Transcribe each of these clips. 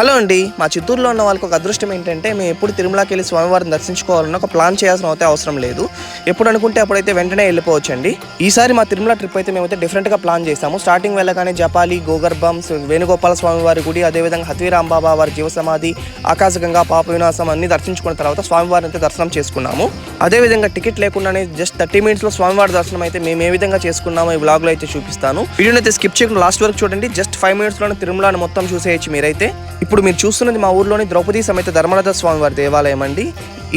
Hello అండి. మా చిత్తూరులో ఉన్న వాళ్ళకి ఒక అదృష్టం ఏంటంటే మేము ఎప్పుడు తిరుమలకి వెళ్ళి స్వామివారిని దర్శించుకోవాలన్న ఒక ప్లాన్ చేయాల్సిన అయితే అవసరం లేదు. ఎప్పుడు అనుకుంటే అప్పుడైతే వెంటనే వెళ్ళిపోవచ్చండి. ఈసారి మా తిరుమల ట్రిప్ అయితే మేమైతే డిఫరెంట్గా ప్లాన్ చేసాము. స్టార్టింగ్ వెళ్ళగానే జపాలి గోగర్భం వేణుగోపాల స్వామి వారి గుడి అదేవిధంగా హతీరాంబాబా వారి జీవ సమాధి ఆకాశగంగా పాప వినాశం అన్ని దర్శించుకున్న తర్వాత స్వామివారిని అయితే దర్శనం చేసుకున్నాము. అదేవిధంగా టికెట్ లేకుండానే జస్ట్ థర్టీ మినిట్స్లో స్వామివారి దర్శనం అయితే మేము ఏ విధంగా చేసుకున్నామో ఈ బ్లాగ్లో అయితే చూపిస్తాను. వీడియోని అయితే స్కిప్ చేయకుండా లాస్ట్ వరకు చూడండి. జస్ట్ ఫైవ్ మినిట్స్లోనే తిరుమలని మొత్తం చూసేయచ్చు మీరైతే. ఇప్పుడు మీరు చూస్తున్నది మా ఊర్లోని ద్రౌపది సమేత ధర్మరథ స్వామివారి దేవాలయం అండి.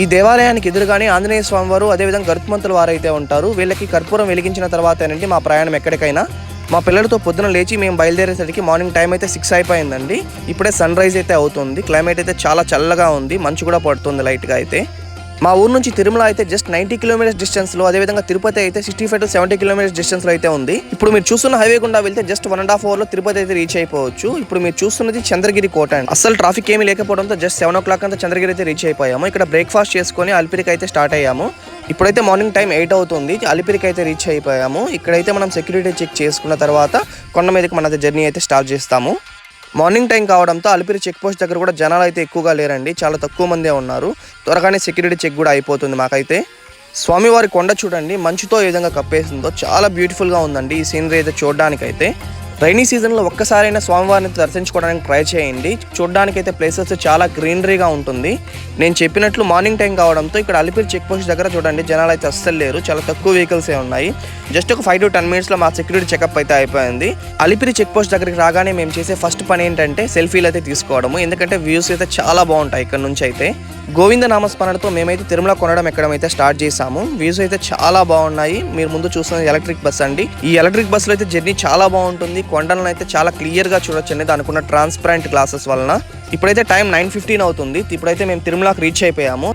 ఈ దేవాలయానికి ఎదురుగానే ఆంజనేయ స్వామివారు అదేవిధంగా గరుత్మంతుల వారు అయితే ఉంటారు. వీళ్ళకి కర్పూరం వెలిగించిన తర్వాతేనండి మా ప్రయాణం ఎక్కడికైనా. మా పిల్లలతో పొద్దున లేచి మేము బయలుదేరేసరికి మార్నింగ్ టైం అయితే సిక్స్ అయిపోయిందండి. ఇప్పుడే సన్ రైజ్ అయితే అవుతుంది. క్లైమేట్ అయితే చాలా చల్లగా ఉంది. మంచు కూడా పడుతుంది లైట్గా అయితే. మా ఊరు నుంచి తిరుమల అయితే జస్ట్ నైంటీ కిలోమీటర్స్ డిస్టెన్స్లో అదేవిధంగా తిరుపతి అయితే sixty five to seventy kilometres డిస్టెన్స్లో అయితే ఉంది. ఇప్పుడు మీరు చూస్తున్న హైవే గుండా వెళ్తే జస్ట్ వన్ అండ్ హాఫ్ అవర్లో తిరుపతి అయితే రీచ్ అయిపోవచ్చు. ఇప్పుడు మీరు చూస్తున్నది చంద్రగిరి కోట అండి. అసలు ట్రాఫిక్ ఏమీ లేకపోవడంతో జస్ట్ సెవెన్ ఓ క్లాక్ అంతా చంద్రగిరి అయితే రీచ్ అయిపోయాము. ఇక్కడ బ్రేక్ఫాస్ట్ చేసుకొని అల్పిరికి అయితే స్టార్ట్ అయ్యాము. ఇప్పుడైతే మార్నింగ్ టైం ఎయిట్ అవుతుంది. అలిపిరికి అయితే రీచ్ అయిపోయాము. ఇక్కడైతే మనం సెక్యూరిటీ చెక్ చేసుకున్న తర్వాత కొండ మీదకి మన జర్నీ అయితే స్టార్ట్ చేస్తాము. మార్నింగ్ టైం కావడంతో అలిపిరి చెక్ పోస్ట్ దగ్గర కూడా జనాలు అయితే ఎక్కువగా లేరండి. చాలా తక్కువ మందే ఉన్నారు. త్వరగానే సెక్యూరిటీ చెక్ కూడా అయిపోతుంది మాకైతే. స్వామివారి కొండ చూడండి. మంచుతో ఏ విధంగా కప్పేసిందో చాలా బ్యూటిఫుల్గా ఉందండి ఈ సీనరీ అయితే చూడడానికైతే. రైనీ సీజన్లో ఒక్కసారైనా స్వామివారిని దర్శించుకోవడానికి ట్రై చేయండి. చూడడానికి అయితే ప్లేసెస్ చాలా గ్రీనరీగా ఉంటుంది. నేను చెప్పినట్లు మార్నింగ్ టైం కావడంతో ఇక్కడ అలిపిరి చెక్ పోస్ట్ దగ్గర చూడండి. జనాలు అయితే అస్సలు లేరు. చాలా తక్కువ వెహికల్సే ఉన్నాయి. జస్ట్ ఒక ఫైవ్ టు టెన్ మినిట్స్లో మా సెక్యూరిటీ చెకప్ అయితే అయిపోయింది. అలిపిరి చెక్ పోస్ట్ దగ్గరికి రాగానే మేము చేసే ఫస్ట్ పని ఏంటంటే సెల్ఫీలు అయితే తీసుకోవడము. ఎందుకంటే వ్యూస్ అయితే చాలా బాగుంటాయి ఇక్కడ నుంచి అయితే. గోవింద నామస్మరణతో మేమైతే తిరుమల కొనడం ఎక్కడం అయితే స్టార్ట్ చేసాము వ్యూస్ అయితే చాలా బాగున్నాయి. మీరు ముందు చూస్తున్న ఎలక్ట్రిక్ బస్ అండి. ఈ ఎలక్ట్రిక్ బస్సులో అయితే జర్నీ చాలా బాగుంటుంది. కొండలను అయితే చాలా క్లియర్గా చూడొచ్చండి దానికున్న ట్రాన్స్పరెంట్ గ్లాసెస్ వలన. ఇప్పుడైతే టైం నైన్ ఫిఫ్టీన్ అవుతుంది. ఇప్పుడైతే మేము తిరుమలకి రీచ్ అయిపోయాము.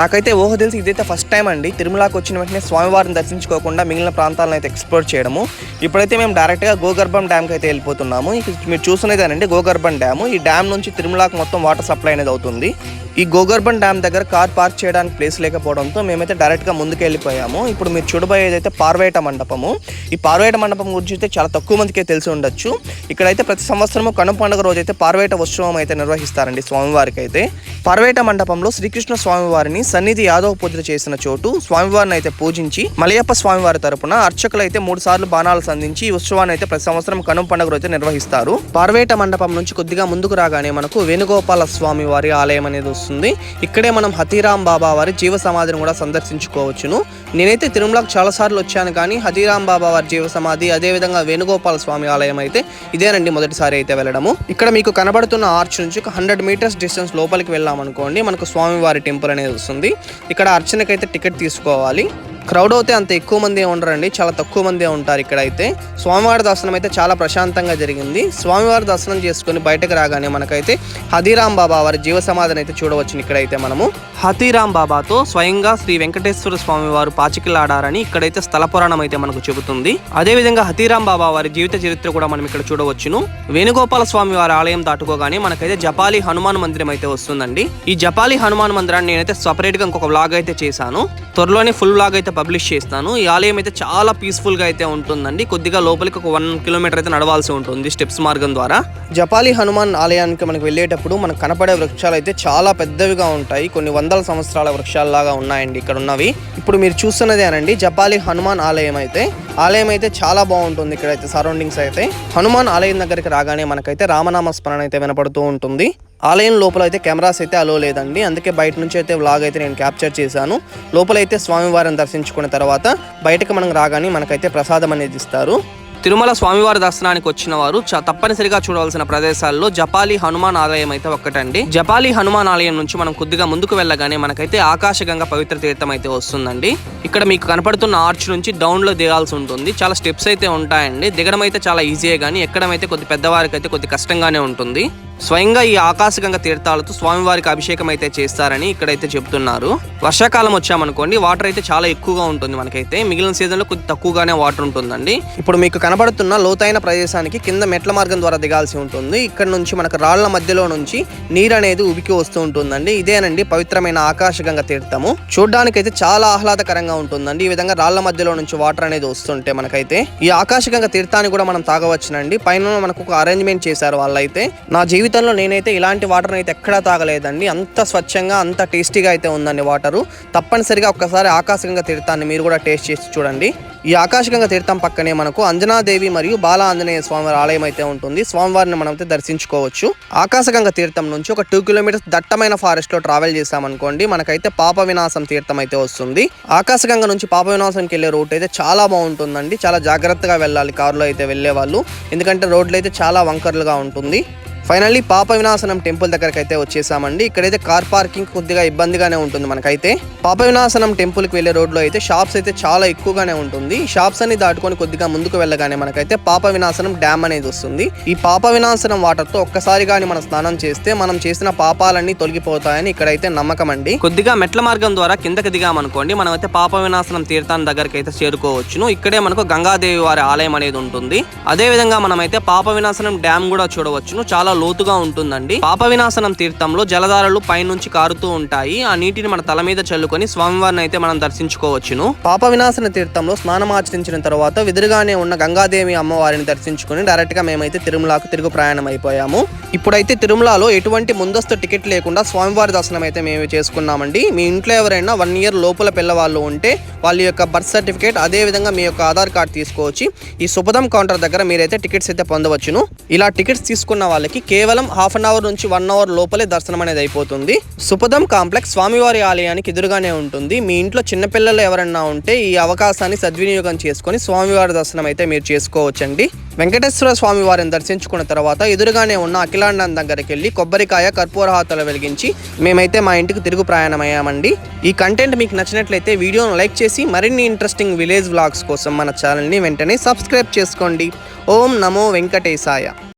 నాకైతే ఊహ తెలిసి ఇదైతే ఫస్ట్ టైం అండి. తిరుమలకి వచ్చిన వెంటనే స్వామివారిని దర్శించుకోకుండా మిగిలిన ప్రాంతాలను అయితే ఎక్స్ప్లోర్ చేయడము. ఇప్పుడైతే మేము డైరెక్ట్గా గోగర్భం డ్యామ్కి అయితే వెళ్ళిపోతున్నాము. మీరు చూస్తున్నదేనండి గోగర్భం డ్యామ్. ఈ డ్యామ్ నుంచి తిరుమలకి మొత్తం వాటర్ సప్లై అనేది అవుతుంది. ఈ గోగర్భం డ్యామ్ దగ్గర కార్ పార్క్ చేయడానికి ప్లేస్ లేకపోవడంతో మేమైతే డైరెక్ట్గా ముందుకు వెళ్ళిపోయాము ఇప్పుడు మీరు చూడబోయేది అయితే పార్వేట మండపము ఈ పార్వేట మండపం గురించి అయితే చాలా తక్కువ మందికే తెలిసి ఉండొచ్చు. ఇక్కడైతే ప్రతి సంవత్సరము కనుమ పండుగ రోజు అయితే పార్వేట ఉత్సవం అయితే నిర్వహిస్తారండి స్వామివారికి అయితే పార్వేట మండపంలో శ్రీకృష్ణ స్వామివారిని సన్నిధి యాదవ పూజ చేసిన చోటు స్వామివారిని అయితే పూజించి మలయప్ప స్వామివారి తరపున అర్చకులు అయితే మూడు సార్లు బాణాలు సంధించి ఈ ఉత్సవాన్ని అయితే ప్రతి సంవత్సరం కనుమ పండుగ రోజు నిర్వహిస్తారు. పార్వేట మండపం నుంచి కొద్దిగా ముందుకు రాగానే మనకు వేణుగోపాల స్వామి వారి ఆలయం అనేది వస్తుంది. ఇక్కడే మనం హతీరాం బాబా వారి జీవ సమాధిని కూడా సందర్శించుకోవచ్చును. నేనైతే తిరుమలకు చాలా సార్లు వచ్చాను కానీ హతీరాం బాబా వారి జీవ సమాధి అదేవిధంగా వేణుగోపాల స్వామి ఆలయం అయితే ఇదేనండి మొదటిసారి అయితే వెళ్ళడము. ఇక్కడ మీకు కనబడుతున్న ఆర్చ్ నుంచి ఒక హండ్రెడ్ మీటర్స్ డిస్టెన్స్ లోపలికి వెళ్ళామనుకోండి మనకు స్వామివారి టెంపుల్ అనేది వస్తుంది. ఇక్కడ అర్చనకైతే టికెట్ తీసుకోవాలి. క్రౌడ్ అయితే అంత ఎక్కువ మంది ఉండరండి. చాలా తక్కువ మందే ఉంటారు ఇక్కడ అయితే స్వామివారి దర్శనం అయితే చాలా ప్రశాంతంగా జరిగింది. స్వామివారి దర్శనం చేసుకుని బయటకు రాగానే మనకైతే హతీరాం బాబా వారి జీవ సమాధిని అయితే చూడవచ్చు ఇక్కడైతే మనము. హతీరాం బాబాతో స్వయంగా శ్రీ వెంకటేశ్వర స్వామి వారు పాచికలాడారని ఇక్కడైతే స్థల పురాణం అయితే మనకు చెబుతుంది. అదేవిధంగా హతీరాం బాబా వారి జీవిత చరిత్ర కూడా మనం ఇక్కడ చూడవచ్చును. వేణుగోపాల స్వామి వారి ఆలయం దాటుకోగానే మనకైతే జపాలి హనుమాన్ మందిరం అయితే వస్తుందండి. ఈ జపాలి హనుమాన్ మందిరాన్ని నేనైతే సపరేట్గా ఇంకొక వ్లాగ్ అయితే చేశాను. త్వరలోనే ఫుల్ వ్లాగ్ అయితే పబ్లిష్ చేస్తాను. ఈ ఆలయం అయితే చాలా పీస్ఫుల్గా అయితే ఉంటుందండి. కొద్దిగా లోపలికి ఒక వన్ కిలోమీటర్ అయితే నడవాల్సి ఉంటుంది స్టెప్స్ మార్గం ద్వారా. జపాలి హనుమాన్ ఆలయానికి మనకు వెళ్ళేటప్పుడు మనకు కనపడే వృక్షాలు అయితే చాలా పెద్దవిగా ఉంటాయి. కొన్ని వందల సంవత్సరాల వృక్షాలలాగా ఉన్నాయండి ఇక్కడ ఉన్నవి ఇప్పుడు మీరు చూస్తున్నదేనండి జపాలి హనుమాన్ ఆలయం అయితే. ఆలయం అయితే చాలా బాగుంటుంది ఇక్కడైతే సరౌండింగ్స్ అయితే. హనుమాన్ ఆలయం దగ్గరికి రాగానే మనకైతే రామనామ స్మరణ అయితే వినపడుతూ ఉంటుంది. ఆలయం లోపల అయితే కెమెరాస్ అయితే అలో లేదండి. అందుకే బయట నుంచి అయితే వ్లాగ్ అయితే నేను క్యాప్చర్ చేశాను. లోపల అయితే స్వామివారిని దర్శించుకున్న తర్వాత బయటకు మనం రాగానే మనకైతే ప్రసాదం అనేది ఇస్తారు. తిరుమల స్వామివారి దర్శనానికి వచ్చిన వారు తప్పనిసరిగా చూడవలసిన ప్రదేశాల్లో జపాలి హనుమాన్ ఆలయం అయితే ఒక్కటండి. జపాలి హనుమాన్ ఆలయం నుంచి మనం కొద్దిగా ముందుకు వెళ్ళగానే మనకైతే ఆకాశగంగా పవిత్ర తీర్థం అయితే వస్తుందండి. ఇక్కడ మీకు కనపడుతున్న ఆర్చ్ నుంచి డౌన్లో దిగాల్సి ఉంటుంది. చాలా స్టెప్స్ అయితే ఉంటాయండి. దిగడం అయితే చాలా ఈజీయే కానీ ఎక్కడం అయితే కొద్ది పెద్దవారికి అయితే కొద్ది కష్టంగానే ఉంటుంది. స్వయంగా ఈ ఆకాశగంగ తీర్థాలతో స్వామివారికి అభిషేకం అయితే చేస్తారని ఇక్కడైతే చెప్తున్నారు. వర్షాకాలం వచ్చామనుకోండి వాటర్ అయితే చాలా ఎక్కువగా ఉంటుంది మనకైతే. మిగిలిన సీజన్లో కొద్ది తక్కువగానే వాటర్ ఉంటుందండి. ఇప్పుడు మీకు కనబడుతున్న లోతైన ప్రదేశానికి కింద మెట్ల మార్గం ద్వారా దిగాల్సి ఉంటుంది. ఇక్కడ నుంచి మనకు రాళ్ళ మధ్యలో నుంచి నీరు అనేది ఉబికి వస్తూ ఉంటుందండి. ఇదేనండి పవిత్రమైన ఆకాశగంగ తీర్థము. చూడడానికైతే చాలా ఆహ్లాదకరంగా ఉంటుందండి. ఈ విధంగా రాళ్ళ మధ్యలో నుంచి వాటర్ అనేది వస్తుంటే మనకైతే ఈ ఆకాశగంగ తీర్థాన్ని కూడా మనం తాగవచ్చునండి. పైన మనకు ఒక అరేంజ్మెంట్ చేశారు వాళ్ళైతే. నా జీవితం జీవితంలో నేనైతే ఇలాంటి వాటర్ అయితే ఎక్కడా తాగలేదండి. అంత స్వచ్ఛంగా అంత టేస్టీగా అయితే ఉందండి వాటరు. తప్పనిసరిగా ఒక్కసారి ఆకాశగంగా తీర్థాన్ని మీరు కూడా టేస్ట్ చేసి చూడండి. ఈ ఆకాశగంగా తీర్థం పక్కనే మనకు అంజనాదేవి మరియు బాల ఆంజనేయ స్వామివారి ఆలయం అయితే ఉంటుంది. స్వామివారిని మనం అయితే దర్శించుకోవచ్చు. ఆకాశగంగా తీర్థం నుంచి ఒక టూ కిలోమీటర్స్ దట్టమైన ఫారెస్ట్లో ట్రావెల్ చేసామనుకోండి మనకైతే పాప వినాశం తీర్థం అయితే వస్తుంది. ఆకాశగంగా నుంచి పాప వినాశంకి వెళ్ళే రూట్ అయితే చాలా బాగుంటుందండి. చాలా జాగ్రత్తగా వెళ్ళాలి కారులో అయితే వెళ్ళే వాళ్ళు ఎందుకంటే రోడ్లు అయితే చాలా వంకర్లుగా ఉంటుంది. ఫైనల్లీ పాప వినాశనం టెంపుల్ దగ్గరకు అయితే వచ్చేసామండి. ఇక్కడైతే కార్ పార్కింగ్ కొద్దిగా ఇబ్బందిగానే ఉంటుంది మనకైతే. పాప వినాశనం టెంపుల్కి వెళ్ళే రోడ్లో అయితే షాప్స్ అయితే చాలా ఎక్కువగానే ఉంటుంది. షాప్స్ అన్ని దాటుకొని కొద్దిగా ముందుకు వెళ్ళగానే మనకైతే పాప వినాశనం డ్యామ్ అనేది వస్తుంది. ఈ పాప వినాశనం వాటర్తో ఒక్కసారి కానీ మనం స్నానం చేస్తే మనం చేసిన పాపాలన్నీ తొలగిపోతాయని ఇక్కడైతే నమ్మకం అండి. కొద్దిగా మెట్ల మార్గం ద్వారా కిందకి దిగామనుకోండి మనం అయితే పాప వినాశనం తీర్థాన్ని దగ్గరికి అయితే చేరుకోవచ్చును. ఇక్కడే మనకు గంగాదేవి వారి ఆలయం అనేది ఉంటుంది. అదే విధంగా మనమైతే పాప వినాశనం డ్యామ్ కూడా చూడవచ్చును. చాలా లోతుగా ఉంటుందండి. పాప వినాశనం తీర్థంలో జలధారలు పైనుంచి కారుతూ ఉంటాయి. ఆ నీటిని మన తల మీద చల్లుకొని స్వామివారిని అయితే మనం దర్శించుకోవచ్చును. పాప వినాశన తీర్థంలో స్నానం ఆచరించిన తర్వాత విదురుగానే ఉన్న గంగాదేవి అమ్మవారిని దర్శించుకొని డైరెక్ట్గా మేమైతే తిరుమలకు తిరుగు ప్రయాణం అయిపోయాము. ఇప్పుడైతే తిరుమలలో ఎటువంటి ముందస్తు టికెట్ లేకుండా స్వామివారి దర్శనం అయితే మేము చేసుకున్నామండి. మీ ఇంట్లో ఎవరైనా వన్ ఇయర్ లోపల పిల్లవాళ్ళు ఉంటే వాళ్ళ యొక్క బర్త్ సర్టిఫికేట్ అదే విధంగా మీ యొక్క ఆధార్ కార్డ్ తీసుకోవచ్చు. ఈ శుభదం కౌంటర్ దగ్గర మీరైతే టికెట్స్ అయితే పొందవచ్చును. ఇలా టికెట్స్ తీసుకున్న వాళ్ళకి కేవలం హాఫ్ అన్ అవర్ నుంచి వన్ అవర్ లోపలే దర్శనం అనేది అయిపోతుంది. సుపదం కాంప్లెక్స్ స్వామివారి ఆలయానికి ఎదురుగానే ఉంటుంది. మీ ఇంట్లో చిన్నపిల్లలు ఎవరన్నా ఉంటే ఈ అవకాశాన్ని సద్వినియోగం చేసుకొని స్వామివారి దర్శనం అయితే మీరు చేసుకోవచ్చండి. వెంకటేశ్వర స్వామి వారిని దర్శించుకున్న తర్వాత ఎదురుగానే ఉన్న అఖిలాండం దగ్గరికి వెళ్ళి కొబ్బరికాయ కర్పూరహాతలు వెలిగించి మేమైతే మా ఇంటికి తిరుగు ప్రయాణం అయ్యామండి ఈ కంటెంట్ మీకు నచ్చినట్లయితే వీడియోను లైక్ చేసి మరిన్ని ఇంట్రెస్టింగ్ విలేజ్ వ్లాగ్స్ కోసం మన ఛానల్ని వెంటనే సబ్స్క్రైబ్ చేసుకోండి. ఓం నమో వెంకటేశాయ.